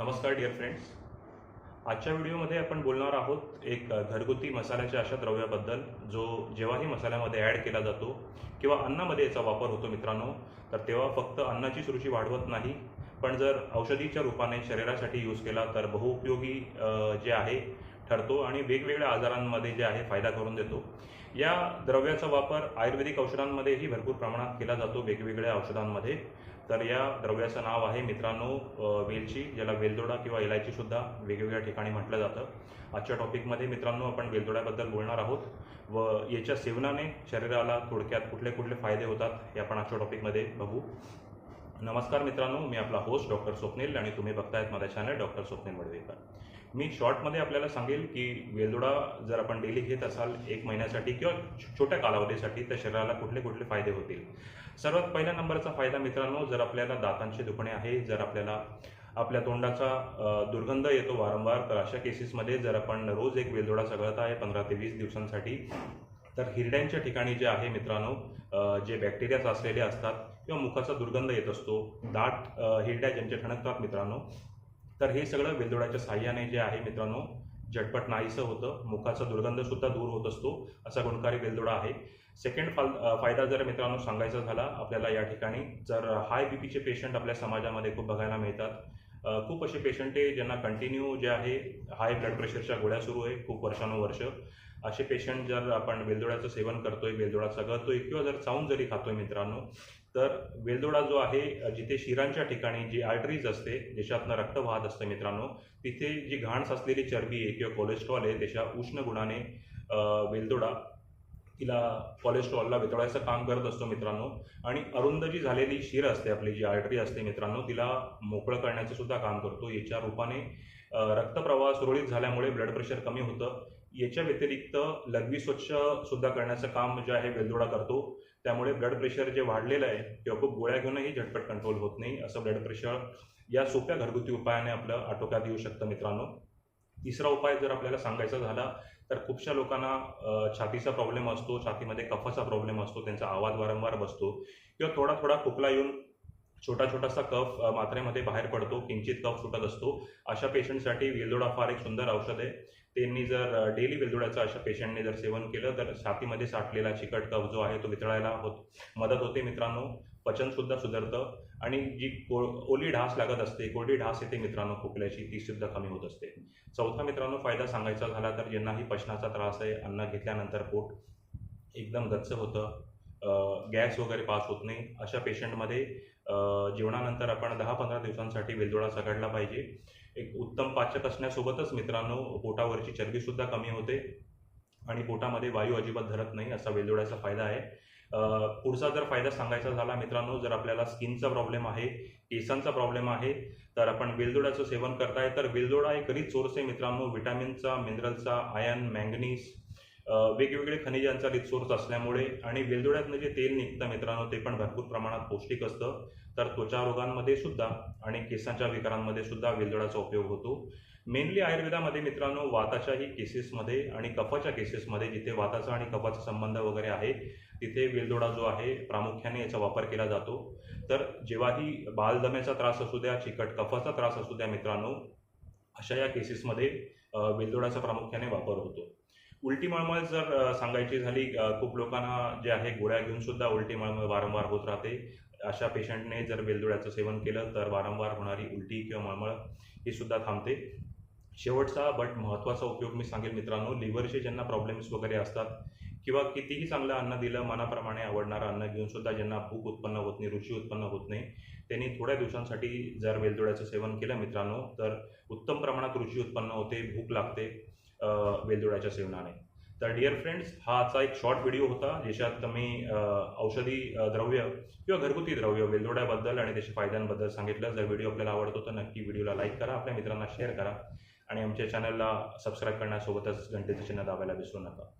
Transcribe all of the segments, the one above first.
नमस्कार dear friends आजच्या व्हिडिओमध्ये आपण बोलणार आहोत एक घरगुती मसाल्याच्या अशा द्रव्याबद्दल जो जेव्हाही मसाल्यामध्ये ॲड केला जातो किंवा अन्नामध्ये याचा वापर होतो मित्रांनो तर तेव्हा फक्त अन्नाचीच रुची वाढवत नाही. पण जर औषधीच्या रूपाने शरीरासाठी यूज केला तर बहुउपयोगी जे आहे ठरतो आणि वेगवेगळ्या आजारांमध्ये जे आहे फायदा करून देतो. या द्रव्याचा वापर आयुर्वेदिक औषधांमध्येही भरपूर प्रमाणात केला जातो वेगवेगळ्या औषधांमध्ये. तर या द्रव्याचं नाव आहे मित्रांनो वेलची ज्याला वेलदोडा किंवा इलायची सुद्धा वेगवेगळ्या ठिकाणी म्हटलं जातं. आजच्या टॉपिकमध्ये मित्रांनो आपण वेलदोड्याबद्दल बोलणार आहोत व याच्या सेवनाने शरीराला थोडक्यात कुठले कुठले फायदे होतात हे आपण आजच्या टॉपिकमध्ये बघू. नमस्कार मित्रांनो मी आपला होस्ट डॉक्टर स्वप्नील आणि तुम्ही बघतायत माझा चॅनल डॉक्टर स्वप्नील मडवेकर मी शॉर्टमध्ये आपल्याला सांगेल की वेलदोडा जर आपण डेली घेत असाल एक महिन्यासाठी किंवा छोट्या कालावधीसाठी तर शरीराला कुठले कुठले फायदे होतील? सर्वात पहिल्या नंबरचा फायदा मित्रांनो जर आपल्याला दातांचे दुखणे आहे जर आपल्याला आपल्या तोंडाचा दुर्गंध येतो वारंवार तर अशा केसेसमध्ये जर आपण रोज एक वेलदोडा सगळत आहे पंधरा ते वीस दिवसांसाठी तर हिरड्यांच्या ठिकाणी जे आहे मित्रांनो जे बॅक्टेरियाज असलेले असतात किंवा मुखाचा दुर्गंध येत असतो दाट हिरड्या ज्यांच्या ठणकतात मित्रांनो तर हे सगळं वेलदोड्याच्या साह्याने जे आहे मित्रांनो झटपट नाहीसं होतं मुखाचा दुर्गंध सुद्धा दूर होत असतो असा गुणकारी वेलदोडा आहे. सेकंड फाल फायदा जर मित्रांनो सांगायचा झाला आपल्याला या ठिकाणी जर हाय बी पीचे पेशंट आपल्या समाजामध्ये खूप बघायला मिळतात खूप असे पेशंट आहे ज्यांना कंटिन्यू जे आहे हाय ब्लड प्रेशरच्या गोळ्या सुरू आहे खूप वर्षानुवर्ष. असे पेशंट जर आपण वेलदोड्याचं सेवन करतोय वेलदोडा चगळतोय किंवा जर चावून जरी खातोय मित्रांनो तर वेलदोडा जो आहे जिथे शिरांच्या ठिकाणी जी आर्टरीज असते ज्याच्यातनं रक्त वाहत असतं मित्रांनो तिथे जी घाण साचलेली चरबी आहे किंवा कोलेस्ट्रॉल आहे त्याच्या उष्ण गुणाने वेलदोडा तिला कोलेस्ट्रॉलला वितळायचं काम करत असतो मित्रांनो. आणि अरुंद जी झालेली शिर असते आपली जी आर्टरी असते मित्रांनो तिला मोकळं करण्याचं सुद्धा काम करतो. याच्या रूपाने रक्तप्रवाह सुरळीत झाल्यामुळे ब्लड प्रेशर कमी होतं. याच्या व्यतिरिक्त लघवी स्वच्छ सुद्धा करण्याचं काम जे आहे वेलदोडा करतो. त्यामुळे ब्लड प्रेशर जे वाढलेलं आहे किंवा खूप गोळ्या घेऊनही झटपट कंट्रोल होत नाही. असं ब्लड प्रेशर या सोप्या घरगुती उपायाने आपलं आटोक्यात येऊ शकतं मित्रांनो. तिसरा उपाय जर आपल्याला सांगायचा झाला तर खूपशा लोकांना छातीचा प्रॉब्लेम असतो छातीमध्ये कफाचा प्रॉब्लेम असतो त्यांचा आवाज वारंवार बसतो. किंवा थोडा थोडा खोकला येऊन छोटा छोटासा कफ मात्रेमध्ये बाहेर पडतो किंचित कफ सुटत असतो. अशा पेशंटसाठी वेलदोडा फार एक सुंदर औषध आहे. त्यांनी जर डेली वेलदोड्याचं अशा पेशंटने जर सेवन केलं तर छातीमध्ये साठलेला चिकट कफ जो आहे तो वितळायला होत मदत होते मित्रांनो. पचनसुद्धा सुधारतं. आणि जी को ओली ढास लागत असते कोरडी ढास येते मित्रांनो खोकल्याची ती सुद्धा कमी होत असते. चौथा मित्रांनो फायदा सांगायचा झाला तर ज्यांनाही पचनाचा त्रास आहे अन्न घेतल्यानंतर पोट एकदम गच्च होतं. गॅस वगैरे पास होत नाही. अशा पेशंटमध्ये जेवणानंतर आपण दहा पंधरा दिवसांसाठी वेलदोडा चघळला पाहिजे. एक उत्तम पाचक असण्यासोबतच मित्रांनो पोटावरची चरबीसुद्धा कमी होते आणि पोटामध्ये वायू अजिबात धरत नाही असा वेलदोड्याचा फायदा आहे. पुढचा जर फायदा सांगायचा झाला मित्रांनो जर आपल्याला स्किनचा प्रॉब्लेम आहे केसांचा प्रॉब्लेम आहे तर आपण वेलदोड्याचं सेवन करताय तर वेलदोडा एक रिच सोर्स आहे मित्रांनो विटॅमिनचा मिनरलचा आयर्न मँगनीज वेगवेगळे खनिजांचा रिसोर्स असल्यामुळे आणि वेलदोड्यातनं जे तेल निघतं मित्रांनो ते पण भरपूर प्रमाणात पौष्टिक असतं. तर त्वचा रोगांमध्ये सुद्धा आणि केसांच्या विकारांमध्ये सुद्धा वेलदोड्याचा उपयोग होतो. मेनली आयुर्वेदामध्ये मित्रांनो वाताच्याही केसेसमध्ये आणि कफाच्या केसेसमध्ये जिथे वाताचा आणि कफाचा संबंध वगैरे आहे तिथे वेलदोडा जो आहे प्रामुख्याने याचा वापर केला जातो. तर जेव्हाही बालदम्याचा त्रास असू द्या चिकट कफाचा त्रास असू द्या मित्रांनो अशा या केसेसमध्ये वेलदोडाचा वेलदोड्याचा प्रामुख्याने वापर होतो. उलटी मळमळ जर सांगायची झाली खूप लोकांना जे आहे गोळ्या घेऊन सुद्धा उलटी मळमळ वारंवार होत राहते. अशा पेशंटने जर वेलदोड्याचं सेवन केलं तर वारंवार होणारी उलटी किंवा मळमळ ही सुद्धा थांबते. शेवटचा बट महत्त्वाचा उपयोग मी सांगेल मित्रांनो लिव्हरचे ज्यांना प्रॉब्लेम्स वगैरे असतात किंवा कितीही चांगलं अन्न दिलं मनाप्रमाणे आवडणारं अन्न घेऊन सुद्धा ज्यांना भूक उत्पन्न होत नाही रुची उत्पन्न होत नाही त्यांनी थोड्या दिवसांसाठी जर वेलदोड्याचं सेवन केलं मित्रांनो तर उत्तम प्रमाणात रुची उत्पन्न होते भूक लागते वेलदोड्याच्या सेवनाने. तर डिअर फ्रेंड्स हा आजचा एक शॉर्ट व्हिडिओ होता ज्याच्यात मी औषधी द्रव्य किंवा घरगुती द्रव्य वेलदोड्याबद्दल आणि त्याच्या फायद्यांबद्दल सांगितलं. जर व्हिडिओ आपल्याला आवडतो तर नक्की व्हिडिओला लाईक करा आपल्या मित्रांना शेअर करा आणि आमच्या चॅनलला सबस्क्राईब करण्यासोबतच घंटेचं चिन्ह दाबायला विसरू नका.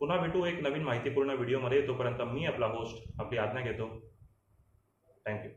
पुन्हा भेटू एक नवीन माहितीपूर्ण व्हिडिओमध्ये तोपर्यंत मी आपला होस्ट आपली आज्ञा घेतो. थँक्यू